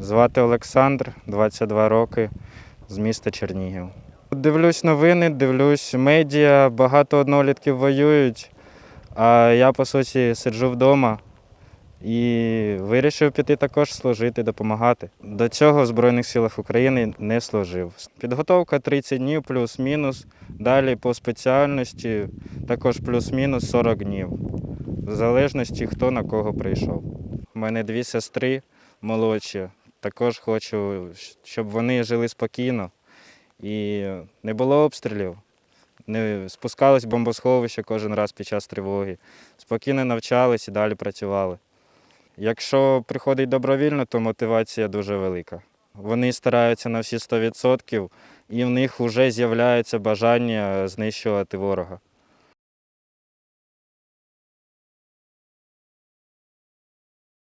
Звати Олександр, 22 роки, з міста Чернігів. Дивлюсь новини, дивлюсь медіа, багато однолітків воюють, а я, по суті, сиджу вдома і вирішив піти також служити, допомагати. До цього в Збройних силах України не служив. Підготовка 30 днів плюс-мінус. Далі по спеціальності також плюс-мінус 40 днів. В залежності, хто на кого прийшов. У мене дві сестри молодші. Також хочу, щоб вони жили спокійно і не було обстрілів. Не спускались в бомбосховище кожен раз під час тривоги. Спокійно навчались і далі працювали. Якщо приходить добровільно, то мотивація дуже велика. Вони стараються на всі 100% і в них вже з'являється бажання знищувати ворога.